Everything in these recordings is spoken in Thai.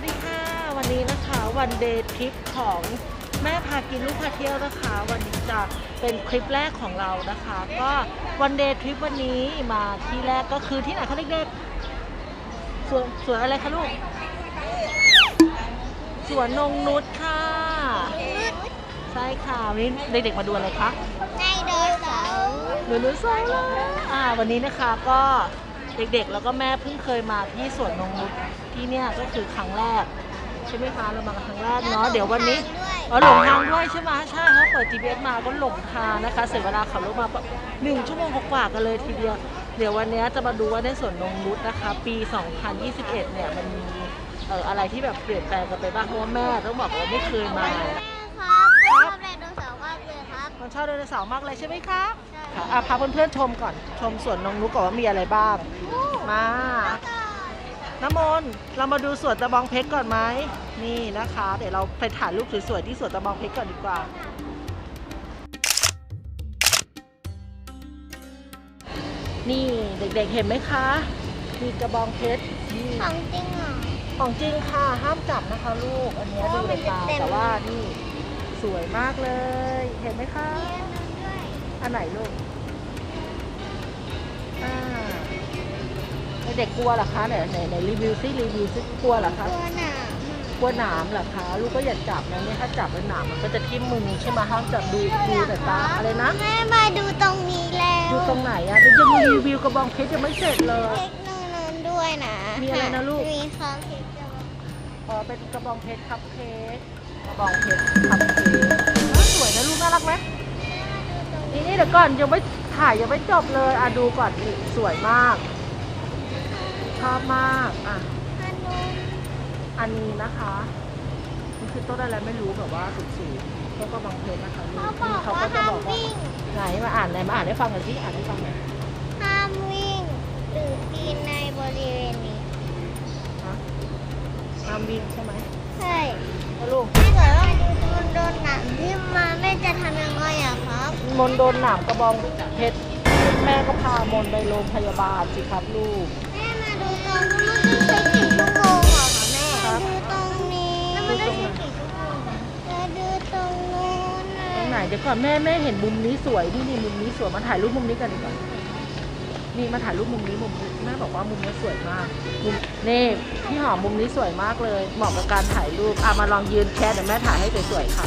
วัสดีค่ะ วันนี้นะคะวันเดย์ทริปของแม่พากินลูกพาเที่ยวนะคะ วันนี้จะเป็นคลิปแรกของเรานะคะ ก็วันเดย์ทริปวันนี้มาที่แรกก็คือที่ไหนคะเด็กๆสวนสวนอะไรคะลูกสวนนงนุชค่ะใช่ค่ะวันนี้เด็กๆมาดูอะไรคะในเดินเสาร์หนูรู้สึกเลยอ่าวันนี้นะคะก็ เด็กๆ แล้วก็แม่เพิ่งเคยมาที่สวนนงนุชที่เนี่ยก็คือครั้งแรก ใช่ไหมคะเรามากันครั้งแรกเนาะเดี๋ยววันนี้อ๋อหลงทางด้วยใช่ไหมใช่เขาเปิด GPS มาก็หลงทางนะคะ เสียเวลาขับรถมาแบบหนึ่งชั่วโมงกว่าๆกันเลยทีเดียว เดี๋ยววันนี้จะมาดูว่าในสวนนงนุชนะคะ ปี 2021 เนี่ยมันมีเอ่ออะไรที่แบบเปลี่ยนแปลงกันไปบ้างเพราะว่าแม่ต้องบอกว่าไม่เคยมาแม่ครับชอบไดโนเสาร์มากเลยครับมันชอบไดโนเสาร์มากเลยใช่ไหมครับใช่ ค่ะอะพาเพื่อนๆชมก่อน ชมสวนนงนุชก่อนว่ามีอะไรบ้าง มา น้ำมนต์เรามาดูสวนตะบองเพชรก่อนไหมนี่นะคะ เดี๋ยวเราไปถ่ายรูปสวยๆที่สวนตะบองเพชรก่อนดีกว่า นี่เด็กๆเห็นไหมคะ มีกระบองเพชรนี่ของจริงเหรอของจริงค่ะ ห้ามจับนะคะลูก อันเนี้ยเพดูราะว่ามัในนจะตาเต็มแต่ว่านี่สวยมากเลย เห็นไหมคะ อันไหนลูก เด็กกลัวเหรอคะไหนไหนไหนรีวิวซิรีวิวซิกลัวเหรอคะตัวหนามกลัวหนามเหรอคะลูกก็อย่าจับนะเนี่ยถ้าจับแล้วหนามมันก็จะทิ่มมือใช่ไหมห้ามจับดูดูแต่ตาอะไรนะแม่มาดูตรงนี้แล้วดูตรงไหนอะเดี๋ยวยังรีวิวกระบองเพชรยังไม่เสร็จเลยเค้กนนๆด้วยนะมีอะไรนะลูกมีข้าวเค้กจะบอกอ๋อเป็นกระบองเพชรคัพเค้กกระบองเพชรคัพเค้กอ้าวสวยนะลูกน่ารักไหมนี่นี่เดี๋ยวก่อนยังไม่ถ่ายยังไม่จบเลยอะดูก่อนนี่สวยมาก ชอบมากอะอันนู้นอันนี้นะคะนี่คือต้นอะไรไม่รู้แบบว่าสูงๆต้นกระบองเพชรนะคะลูเขากบอนี่กเขาว่าก็จะห้ามบอกว่าวิ่งไหนมาอ่านไหนมาอ่านให้ฟังหน่อยสิอ่านให้ฟังหน่อยห้ามวิ่งหรือปีนในบริเวณนี้ฮะห้ามวิ่งใช่ไหมใช่แล้วลูกถ้าเกิดว่ามันโดนหนามทิ่มมาแม่จะทำยังไงอะครับมนโดนหนามกระบองเพชรแม่ก็พามนไปโรงพยาบาลสิครับลูก นะตรงไหนเดี๋ยวก่อนแม่แม่เห็นมุมนี้สวยนี่นี่มุมนี้สวยมาถ่ายรูปมุมนี้กันดีกว่านี่มาถ่ายรูปมุมนี้มุมนี้แม่บอกว่ามุมนี้สวยมากมุมนี่พี่หอมมุมนี้สวยมากเลย เหมาะกับการถ่ายรูปอะมาลองยืนแชร์เดี๋ยวแม่ถ่ายให้สวยๆค่ะ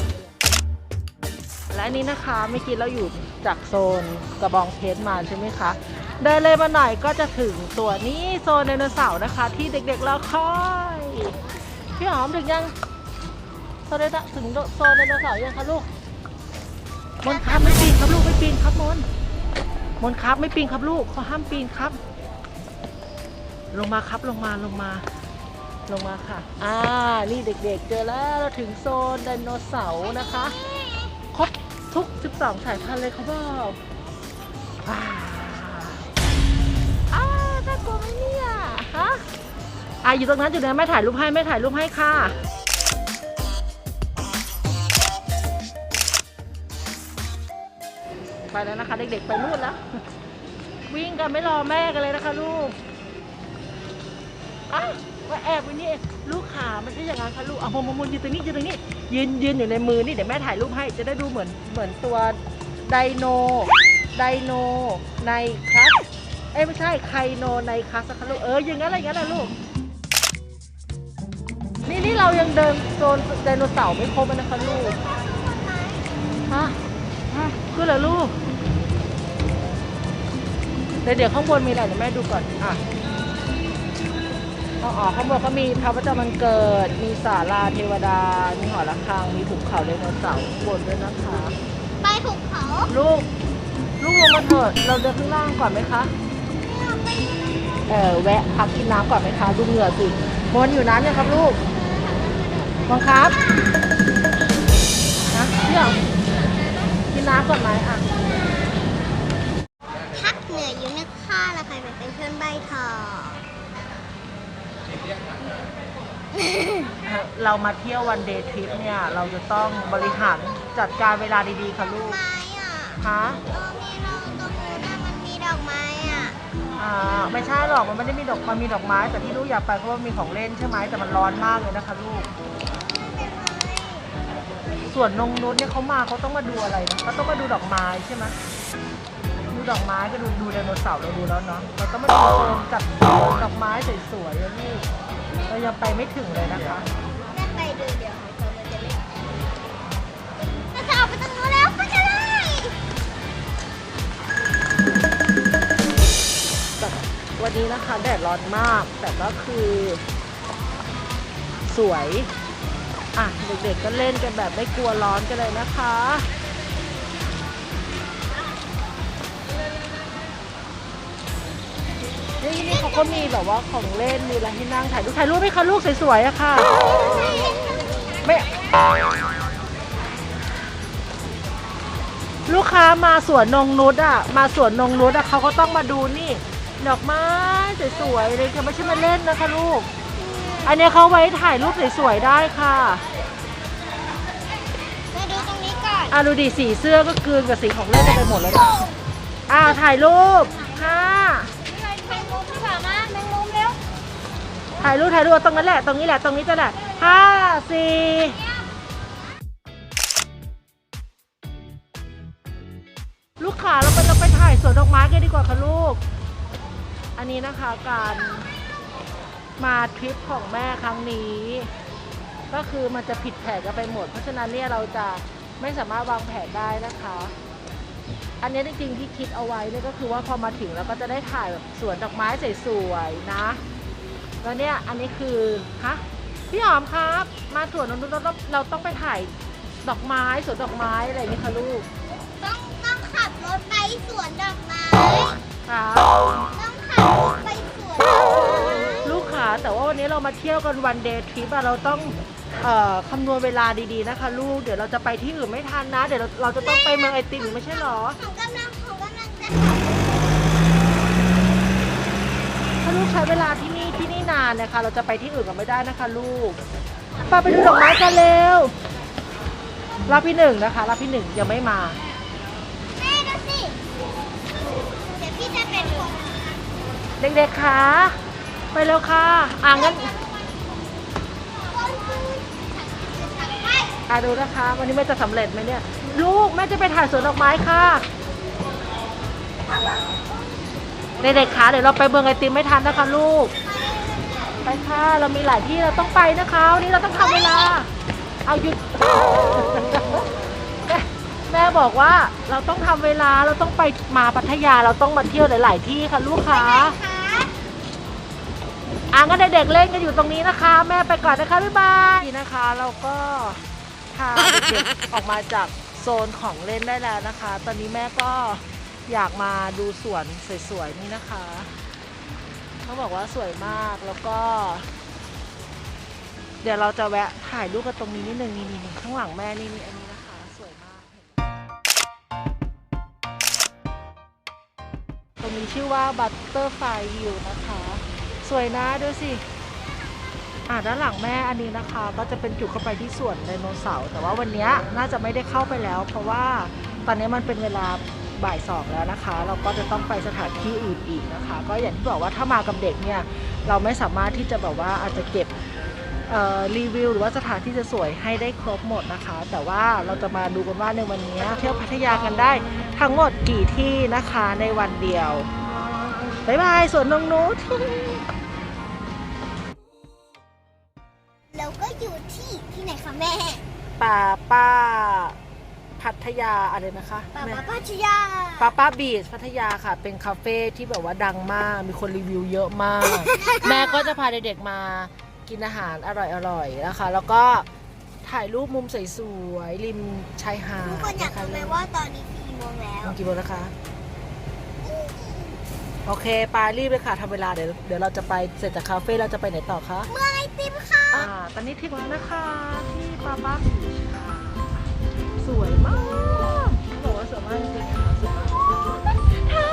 และนนี้นะคะเมื่อกี้เราอยู่จากโซนกระบองเพชรมาใช่ไหมคะเดินเลยมาหน่อยก็จะถึงตัวนี้โซนไดโนเสาร์นะคะ ที่เด็กๆเราคอยพี่หอมถึงยังโซนไดโนถึงโซนไดโนเสาร์ยังคะลูก มนครับไม่ปีนครับลูกไม่ปีนครับมนมนครับไม่ปีนครับลูกเขาห้ามปีนครับ ลงมาครับลงมาลงมา ลงมาค่ะ อ่านี่เด็กๆ เจอแล้วเราถึงโซนไดโนเสาร์นะคะ ครบทุก 12 สายพันธุ์เลยเขาบอกว้าวอ้าวน่ากลัวไหมเนี่ยฮะอะอยู่ตรงนั้นอยู่เดินะแม่ถ่ายรูปให้แม่ถ่ายรูปให้ค่ะ ไปแล้วนะคะ เด็กๆไปนู่นแล้ว วิ่งกันไม่รอแม่กันเลยนะคะลูกอ้าว่าแอบไว้นี่ลูกขามันใช่อย่างนั้นคะลูกเอาโมโมโมยืนตรงนี้ยืนตรงนี้ยืนยืนอยู่ในมือนี่เดี๋ยวแม่ถ่ายรูปให้จะได้ดูเหมือนเหมือนตัวไดโนไดโนในคลัสเอ้ไม่ใช่ไคโนในคลัสคะลูกเอออย่างนั้นอะไรอย่างนั้นนะลูกนี่นี่เรายังเดินโซนไดโนเสาร์ไม่ครบนะคะลูกฮะ ฮะคือเหรอลูก เดี๋ยวเดี๋ยวข้างบนมีอะไรเดี๋ยวแม่ดูก่อน อะอ๋อข้างบนก็มีพระประจำวันเกิด มีศาลาเทวดา มีหอระฆัง มีภูเขาไดโนเสาร์ข้างบนด้วยนะคะ ไปถูกเขา ลูก ลูกลงมาเถิด เราเดินข้างล่างก่อนไหมคะ เออแวะพักกินน้ำก่อนไหมคะดูเหงื่อสิมนอยู่น้ำยังครับลูกมองครับนะเที่ยว กินน้ำก่อนไหมอะพักเหนื่อยอยู่นึกค่าละใครเป็นเพื่อนใบทองเรามาเที่ยววันเดย์ทริปเนี่ย เราจะต้องบริหารจัดการเวลาดีๆ ค่ะลูกไม้อะฮะเออมีเราตรงนู้นน่ะมันมีดอกไม้อะอ่าไม่ใช่หรอกมันไม่ได้มีดอกมันมีดอกไม้ แต่ที่ลูกอยากไปเพราะว่ามีของเล่นใช่ไหมแต่มันร้อนมากเลยนะคะลูก ส่วนนงนุชเนี่ยเขามาเขาต้องมาดูอะไรนะเขาต้องมาดูดอกไม้ใช่ไหมดูดอกไม้ก็ดูดูไดโนเสาร์เราดูแล้วเนาะเราต้องมาดูโซนจัดดอกไม้สวยๆอะนี่เรายังไปไม่ถึงเลยนะคะแม่ไปดูเดี๋ยวของเขามันจะเล่นเราจะออกไปตรงนู้นแล้วไปกันเลยแบบวันนี้นะคะแดดร้อนมากแต่ก็คือ สวย อะเด็กๆก็เล่นกันแบบไม่กลัวร้อนกันเลยนะคะนี่นี่เขาก็มีแบบว่าของเล่นมีอะไรให้นั่งถ่ายรูปถ่ายรูปไหมคะลูกสวยๆอะค่ะไม่ลูกค้ามาสวนนงนุชอะมาสวนนงนุชอะเขาก็ต้องมาดูนี่ ดอกไม้สวยๆเลยค่ะไม่ใช่มาเล่นนะคะลูก อันเนี้ยเขาไว้ถ่ายรูปสวยๆได้ค่ะมาดูตรงนี้ก่อนอะดูดิสีเสื้อก็กลืนกับสีของเล่นกันไปหมดแล้วนะอ่าถ่ายรูปค่ะแมงมุมดีกว่ามาแมงมุมเร็วถ่ายรูปถ่ายรูปตรงนั้นแหละ ตรงนี้แหละ ตรงนี้จะแหละห้าสี่ลูกค้าเราไปเราไปถ่ายสวนดอกไม้กันดีกว่าค่ะลูก อันนี้นะคะการ มาทริปของแม่ครั้งนี้ ก็คือมันจะผิดแผนกันไปหมด เพราะฉะนั้นเนี่ยเราจะไม่สามารถวางแผนได้นะคะ อันนี้จริงๆที่คิดเอาไว้เนี่ยก็คือว่าพอมาถึงเราก็จะได้ถ่ายแบบสวนดอกไม้สวยๆนะ แล้วเนี่ยอันนี้คือฮะพี่หอมครับ มาสวนนนท์เราต้องเราต้องไปถ่ายดอกไม้สวนดอกไม้อะไรอย่างนี้ค่ะลูกต้องต้องขับรถไปสวนดอกไม้ครับ แต่ว่าวันนี้เรามาเที่ยวกันวันเดย์ทริปอะเราต้องเอ่อคำนวณเวลาดีๆนะคะ ลูกเดี๋ยวเราจะไปที่อื่นไม่ทันนะ เดี๋ยวเราเราจะต้องไปเมืองไอติมอีกไม่ใช่หรอของกำลังของกำลังจะถ้าลูกใช้เวลาที่นี่ที่นี่นานนะคะ เราจะไปที่อื่นกันไม่ได้นะคะ ลูกป้าไปดูดอกไม้กันเร็วรับพี่หนึ่งนะคะรับพี่หนึ่งยังไม่มาแม่ดูสิเดี๋ยวพี่จะเป็นคนเด็กๆคะ ไปเร็วค่ะอ่างั้นคนพูดสั่งไปอ่าดูนะคะ วันนี้แม่จะสำเร็จไหมเนี่ย ลูกแม่จะไปถ่ายสวนดอกไม้ค่ะเด็กๆคะเดี๋ยวเราไปเมืองไอติมไม่ทันนะคะลูก ไปค่ะเรามีหลายที่เราต้องไปนะคะวันนี้เราต้องทำเวลา เอาหยุด แม่บอกว่าเราต้องทำเวลาเราต้องไปมาพัทยาเราต้องมาเที่ยวหลาย ๆ ที่ค่ะลูกค้าคะ อะงั้นเด็กๆเล่นกันอยู่ตรงนี้นะคะ แม่ไปก่อนนะคะบ๊ายบายนี่นะคะ เราก็พาเด็กๆออกมาจากโซนของเล่นได้แล้วนะคะ ตอนนี้แม่ก็อยากมาดูสวนสวยๆนี่นะคะเขาบอกว่าสวยมากแล้วก็ เดี๋ยวเราจะแวะถ่ายรูปกันตรงนี้นิดนึงนี่นี่ข้างหลังแม่นี่นี่อันนี้นะคะ สวยมาก ตรงนี้ชื่อว่า Butterfly View นะคะ สวยนะดูสิอ่าด้านหลังแม่อันนี้นะคะ ก็จะเป็นจุดเข้าไปที่สวนไดโนเสาร์แต่ว่าวันนี้น่าจะไม่ได้เข้าไปแล้ว เพราะว่าตอนนี้มันเป็นเวลาบ่ายสองแล้วนะคะ เราก็จะต้องไปสถานที่อื่นอีกนะคะ ก็อย่างที่บอกว่าถ้ามากับเด็กเนี่ย เราไม่สามารถที่จะแบบว่าอาจจะเก็บรีวิวหรือว่าสถานที่จะสวยให้ได้ครบหมดนะคะ แต่ว่าเราจะมาดูกันว่าในวันนี้เที่ยวพัทยากันได้ทั้งหมดกี่ที่นะคะในวันเดียว บ๊ายบายสวนนงนุช แม่ป่าป้าพัทยาอะไรนะคะป่าแม่ป้าพัทยาป้าป้าบีชพัทยาค่ะ เป็นคาเฟ่ที่แบบว่าดังมาก มีคนรีวิวเยอะมาก แม่ก็จะพาเด็กๆมากินอาหารอร่อยๆนะคะ แล้วก็ถ่ายรูปมุมสวยๆริมชายหาดทุกคนอยากรู้ไหมว่าตอนนี้กี่โมงแล้วมันกี่โมงนะคะ โอเคปารีบเลยค่ะทำเวลาเดี๋ยวเดี๋ยวเราจะไปเสร็จจากคาเฟ่เราจะไปไหนต่อคะเมืองไอติมค่ะอ่าตอนนี้ถึงแล้วนะคะที่ปาป้าบีชค่ะสวยมากเขาบอกว่าสวยมากจริงๆนะคะสวยมากเธอ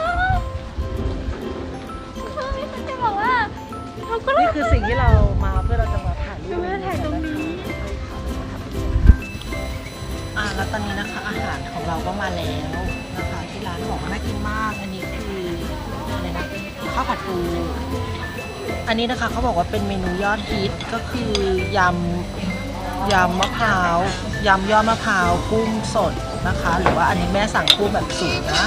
เธอไม่เคยจะบอกว่าเราก็นี่คือสิ่งที่เรามาเพื่อเราจะมาถ่ายรูปเราจะถ่ายตรงนี้อ่าแล้วตอนนี้นะคะอาหารของเราก็มาแล้วนะคะที่ร้านบอกว่าน่ากินมากอันนี้ ข้าวผัดปู อันนี้นะคะเขาบอกว่าเป็นเมนูยอดฮิตก็คือยำยำมะพร้าวยำยอดมะพร้าวกุ้งสดนะคะ หรือว่าอันนี้แม่สั่งกุ้งแบบสูงนะ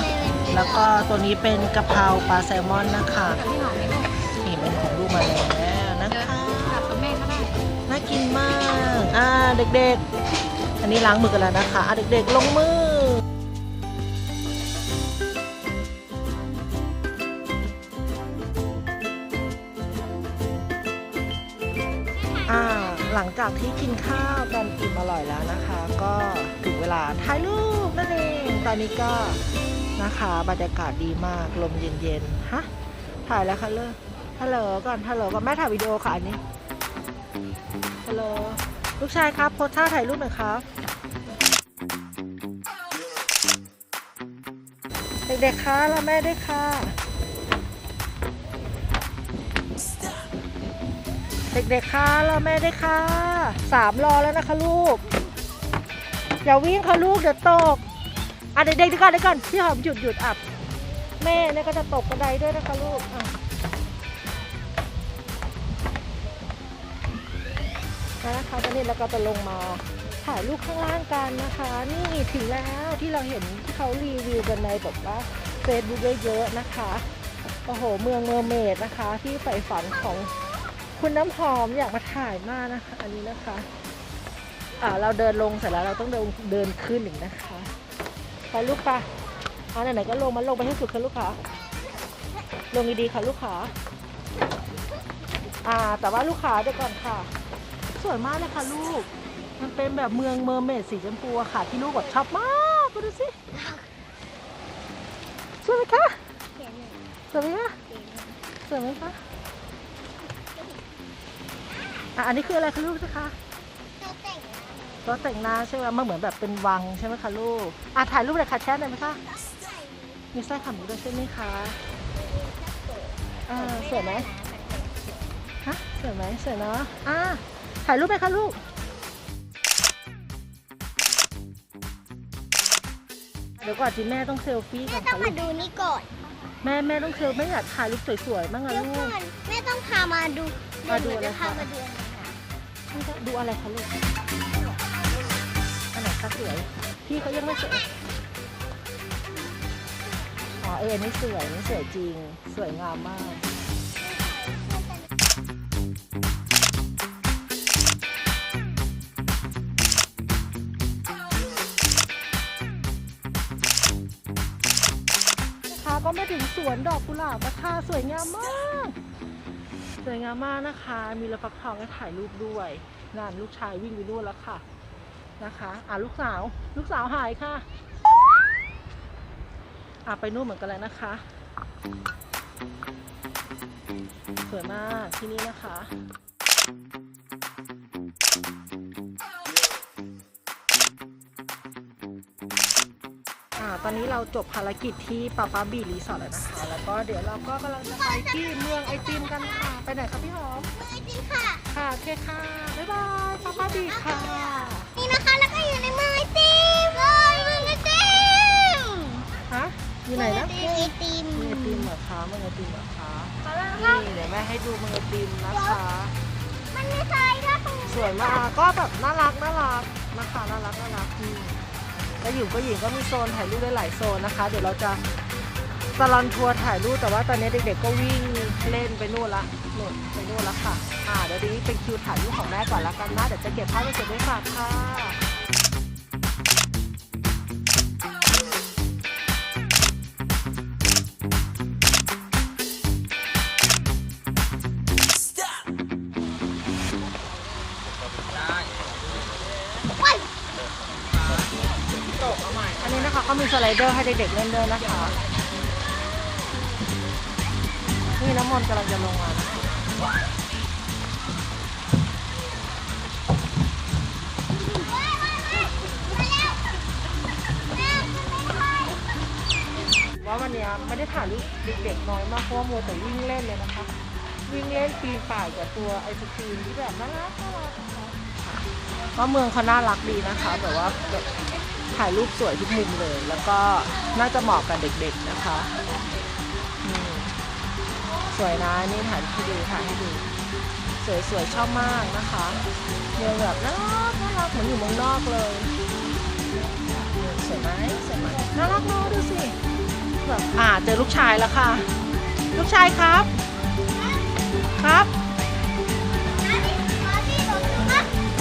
แล้วก็ตัวนี้เป็นกะเพราปลาแซลมอนนะคะพี่หอมไหมลูกนี่เป็นของลูกมาแล้วนะคะกลับบแม่ก็ได้น่ากินมาก อ่าเด็กๆ อันนี้ล้างมือกันแล้วนะคะ อะเด็กๆ ลงมือ หลังจากที่กินข้าวกันอิ่มอร่อยแล้วนะคะ ก็ถึงเวลาถ่ายรูปนั่นเอง ตอนนี้ก็นะคะบรรยากาศดีมากลมเย็นๆฮะถ่ายแล้วค่ะเลิกฮัลโหลก่อนฮัลโหลก่อนแม่ถ่ายวิดีโอค่ะอันนี้ฮัลโหลลูกชายครับโพสท่าถ่ายรูปหน่อยครับเด็กๆคะแล้วแม่ด้วยค่ะ เด็กๆคะแล้วแม่ด้วยค่ะสามรอแล้วนะคะลูกอย่าวิ่งค่ะลูกเดี๋ยวตกอะเด็กๆเดี๋ยวก่อนเดี๋ยวก่อนพี่หอมหยุดหยุดอับแม่เนี่ยก็จะตกกระไดด้วยนะคะลูกอะนะคะตอนนี้เราก็จะลงมาถ่ายรูปข้างล่างกันนะคะ นี่ถึงแล้วที่เราเห็นที่เขารีวิวกันในแบบว่าเฟซบุ๊กเยอะๆนะคะโอ้โหเมืองเมอร์เมดนะคะ ที่ใฝ่ฝันของ คุณน้ำหอมอยากมาถ่ายมากนะคะ อันนี้นะคะ อ่าเราเดินลงเสร็จแล้วเราต้องเดินเดินขึ้นอีกนะคะไปลูกปะอ่าไหนๆก็ลงมาลงไปให้สุดค่ะลูกค้าลงดีๆค่ะลูกค้าอ่า แต่ว่าลูกค้าเดี๋ยวก่อนค่ะ สวยมากเลยค่ะลูก มันเป็นแบบเมืองเมอร์เมดสีชมพูค่ะ ที่ลูกแบบชอบมากดูสิสวยไหมคะสวยไหมคะสวยไหมคะ อะอันนี้คืออะไรคะลูกนะคะเราแต่งนะรถแต่งหน้าใช่ไหมมันเหมือนแบบเป็นวังใช่ไหมคะลูกอะถ่ายรูปเลยค่ะแชทเลยไหมคะใส่มีสร้อยขาหมูด้วยใช่ไหมคะอ่าสวยไหมฮะสวยไหมสวยเนาะอะถ่ายรูปไหมคะลูกเดี๋ยวก่อนที่แม่ต้องเซลฟี่ก่แม่อนต้องค่ะลูมากดูนี่ก่อนแม่แม่ต้องเซลไม่อยากถ่ายรูปสวยๆบ้างอะเดี๋ยวลูก่กอนแม่ต้องพามาดูมาดูอะไรเยวคะพามาดูอันนี้ค่ะ ดูอะไรคะลูกอันไหนคะสวย พี่เขายังไม่สวย อ๋อเอออนนี่สวยนี่สวยจริง สวยงามมากก็มาถึงสวนดอกกุหลาบนะคะสวยงามมาก วยงามมากนะคะ มีระฟักทองให้ถ่ายรูปด้วยนั่นลูกชายวิ่งไปนู่นแล้วค่ะนะคะอะลูกสาว ลูกสาวหายค่ะอะไปนู่นเหมือนกันแล้วนะคะ สวยมากที่นี่นะคะ ตอนนี้เราจบภารกิจที่ปาปาบีรีสอร์ทแล้วนะคะ แล้วก็เดี๋ยวเราก็กำลังจะไปที่เมืองไอติมกันค่ะ ไปไหนคะพี่หอมไอติมค่ะค่ะโอเคค่ะ บ๊ายบายปาปาบีค่ะนี่นะคะแล้วก็อยู่ในเมืองไอติมเลยเมืองไอติมฮะอยู่ไหนนะเมืองไอติมเมืองไอติมเหรอคะเมืองไอติมเหรอคะขอลองครับนี่เดี๋ยวแม่ให้ดูเมืองไอติมนะคะ มันมีทรายด้วยตรงนี้ สวยมากก็แบบน่ารักน่ารักนะคะน่ารักน่ารักอืม แล้วอยู่ก็หญิงก็มีโซนถ่ายรูปได้หลายโซนนะคะ เดี๋ยวเราจะตลอนทัวร์ถ่ายรูปแต่ว่าตอนนี้เด็กๆก็วิ่งเล่นไปนู่นละนู่นไปนู่นละค่ะ อ่าเดี๋ยวนี้เป็นคิวถ่ายรูปของแม่ก่อนละกันนะเดี๋ยวจะเก็บภาพไปเก็บไว้ฝากค่ะว้าย อันนี้นะคะก็มีสไลเดอร์ให้เด็กๆเล่นด้วยนะคะ นี่น้ำมนต์กำลังจะลงมานะคะว้ายว้ายว้ายมาแล้วแม่มันไม่ใช่ว่าวันนี้ไม่ได้ถ่ายรูปเด็กๆน้อยมากเพราะว่ามัวแต่วิ่งเล่นเลยนะคะ วิ่งเล่นปีนป่ายกับตัวไอศครีมที่แบบน่ารักน่ารัก ว่าเมืองเขาน่ารักดีนะคะแบบว่าแบบถ่ายรูปสวยทุกมุมเลย แล้วก็น่าจะเหมาะกับเด็กๆนะคะอืมวยนะนี่ถ่ายให้ดูถ่ายให้ดู สวยๆชอบมากนะคะเดินแบบน่ารักน่ารักเหมือนอยู่เมืองนอกเลยสวยไหมสวยไหมน่ารักเนาะดูสิแบบอ่าเจอลูกชายแล้วค่ะ ลูกชายครับ ครับ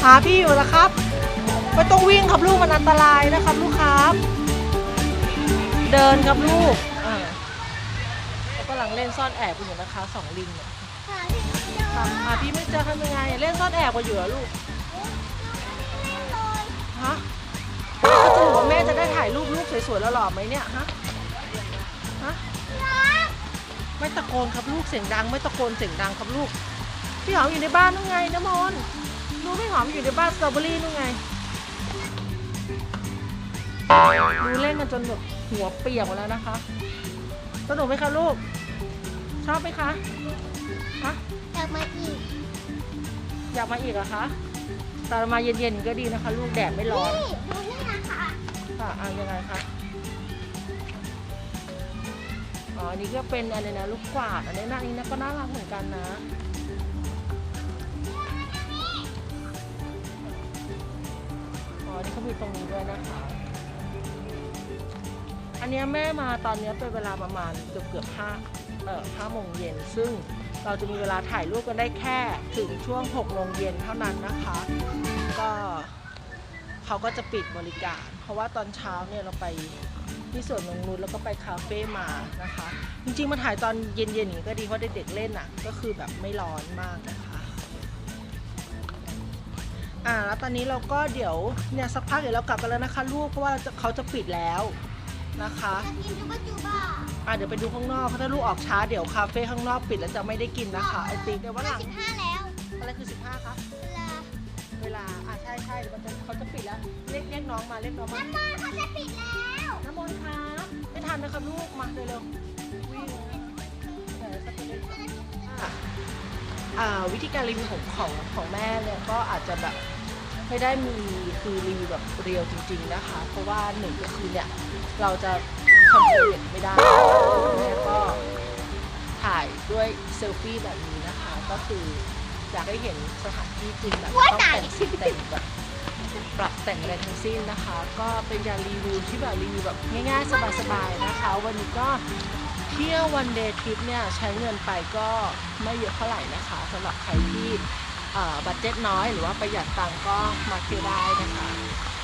หาพี่อยู่แล้วครับไม่ต้องวิ่งครับลูกมันอันตรายนะครับ ลูกครับ เดินครับลูกอ่าเขากำลังเล่นซ่อนแอบกันอยู่นะคะสองลิงเนี่ยหาดิไม่เจอครับหาพี่ไม่เจอทำยังไงเล่นซ่อนแอบกันอยู่เหรอลูกเล่นเลยฮะแล้วสรุปว่าแม่จะได้ถ่ายรูปลูกสวยๆแล้วหล่อไหมเนี่ยฮะฮะรักไม่ตะโกนครับลูกเสียงดัง ไม่ตะโกนเสียงดังครับลูกพี่หอมอยู่ในบ้านนู่นไงน้ำมนต์ ลูกพี่หอมอยู่ในบ้านสตรอเบอรี่นู่นไงดูเล่นกันจนแบบหัวเปียกหมดแล้วนะคะ สนุกไหมคะลูก ชอบไหมคะฮะอยากมาอีก อยากมาอีกเหรอคะแต่มาเย็นๆก็ดีนะคะ ลูกแดดไม่ร้อน นี่ดูนี่นะคะค่ะอะยังไงคะ อ๋ออันนี้ก็เป็นอะไรนะลูกกวาด อันนี้น่านี้นะก็น่ารักเหมือนกันนะ นี่เขามีตรงนี้ด้วยนะคะ อันนี้แม่มาตอนเนี้ยเป็นเวลาประมาณเกือบเกือบห้าเอ่อห้าโมงเย็น ซึ่งเราจะมีเวลาถ่ายรูปกันได้แค่ถึงช่วงหกโมงเย็นเท่านั้นนะคะ ก็เขาก็จะปิดบริการ เพราะว่าตอนเช้าเนี่ยเราไปที่สวนนงนุชแล้วก็ไปคาเฟ่มานะคะ จริงๆมาถ่ายตอนเย็นๆอย่างนี้ก็ดีเพราะเด็กๆเล่นอะ ก็คือแบบไม่ร้อนมากนะคะ อ่าแล้วตอนนี้เราก็เดี๋ยวเนี่ยสักพักเดี๋ยวเรากลับกันแล้วนะคะลูกเพราะว่าจะเขาจะปิดแล้วนะคะอยากกินจูบะจูบ้าอ่าเดี๋ยวไปดูข้างนอกเพราะถ้าลูกออกช้าเดี๋ยวคาเฟ่ข้างนอกปิดแล้วจะไม่ได้กินนะคะไอติมเดี๋ยววันหลังสิบห้าแล้วอะไรคือ15คะเวลาเวลาอ่าใช่ใช่เดี๋ยวมันจะเขาจะปิดแล้วเรียกเรียกน้องมาเรียกน้องมาน้ำมันเขาจะปิดแล้วน้ำมนต์ครับไม่ทันนะครับลูกมาเร็วๆวิ่งเดี๋ยวสักนิดอะอ่าวิธีการรีวิวของของของแม่เนี่ยก็อาจจะแบบ ไม่ได้มีคือรีวิวแบบเรียวจริง ๆนะคะ เพราะว่าหนึ่งก็คือเนี่ยเราจะคอนโทรลไม่ได้แม่ก็ถ่ายด้วยเซลฟี่แบบนี้นะคะ ก็คืออยากให้เห็นสถานที่จริงแบบต้องแต่งสีแต่งแบบปรับแต่งอะไรทั้งสิ้นนะคะ ก็เป็นการรีวิวที่แบบรีวิวแบบง่ายๆ สบายๆนะคะ วันนี้ก็เที่ยววันเดย์ทริปเนี่ยใช้เงินไปก็ไม่เยอะเท่าไหร่นะคะสำหรับใครที่เอ่อ บัตเจ็ตน้อยหรือว่าประหยัดตังก็มาเที่ยวได้นะคะ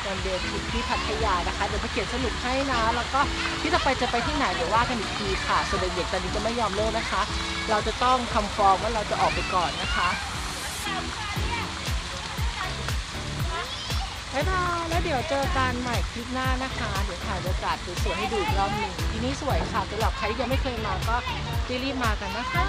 วันเดย์ทริปที่พัทยานะคะ เดี๋ยวไปเขียนสรุปให้นะ แล้วก็ที่ต่อไปจะไปที่ไหนเดี๋ยวว่ากันอีกทีค่ะส่วนเด็กๆตอนนี้จะไม่ยอมเลิกนะคะ เราจะต้องคำฟอร์มว่าเราจะออกไปก่อนนะคะบ๊ายบายแล้วเดี๋ยวเจอกันใหม่คลิปหน้านะคะ เดี๋ยวถ่ายบรรยากาศสวยๆให้ดูอีกรอบหนึ่งที่นี่สวยค่ะสำหรับใครที่ยังไม่เคยมาก็รีบมากันนะคะ